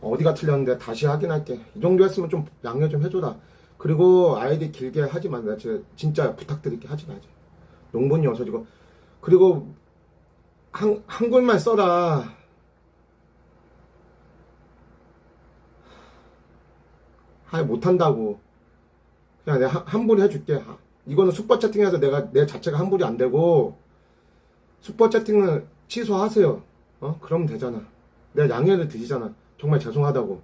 어디가 틀렸는데 다시 확인할게. 이 정도 했으면 좀 양해 좀 해줘라. 그리고 아이디 길게 하지 마. 나 진짜, 부탁드릴게 하지 말자. 농본이 없어지고. 그리고 한, 한글만 써라. 하 못한다고. 그냥 내가 한- 환불 해줄게. 하- 이거는 슈퍼 채팅해서 내가 내 자체가 환불이 안 되고 슈퍼 채팅은 취소하세요. 어? 그러면 되잖아. 내가 양해를 드리잖아. 정말 죄송하다고.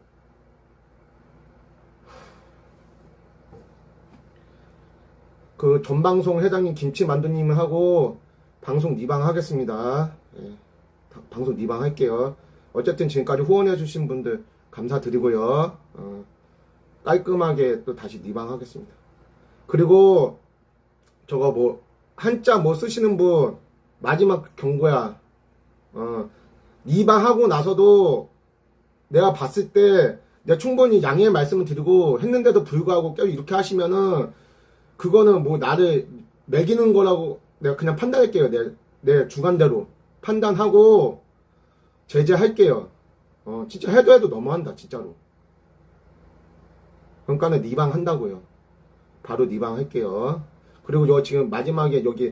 그 전방송 회장님 김치 만두님하고 방송 리방하겠습니다. 예, 다- 방송 리방할게요. 어쨌든 지금까지 후원해주신 분들 감사드리고요. 어, 깔끔하게 또 다시 리방하겠습니다. 그리고 저거 뭐 한자 뭐 쓰시는 분 마지막 경고야. 어, 리방하고 나서도 내가 봤을 때 내가 충분히 양해의 말씀을 드리고 했는데도 불구하고 계속 이렇게 하시면은 그거는 뭐 나를 매기는 거라고 내가 그냥 판단할게요. 내, 내 주관대로 판단하고 제재할게요. 어, 진짜 해도 해도 너무한다, 진짜로. 그러니까는 리방 한다고요. 바로 리방 할게요. 그리고 요 지금 마지막에 여기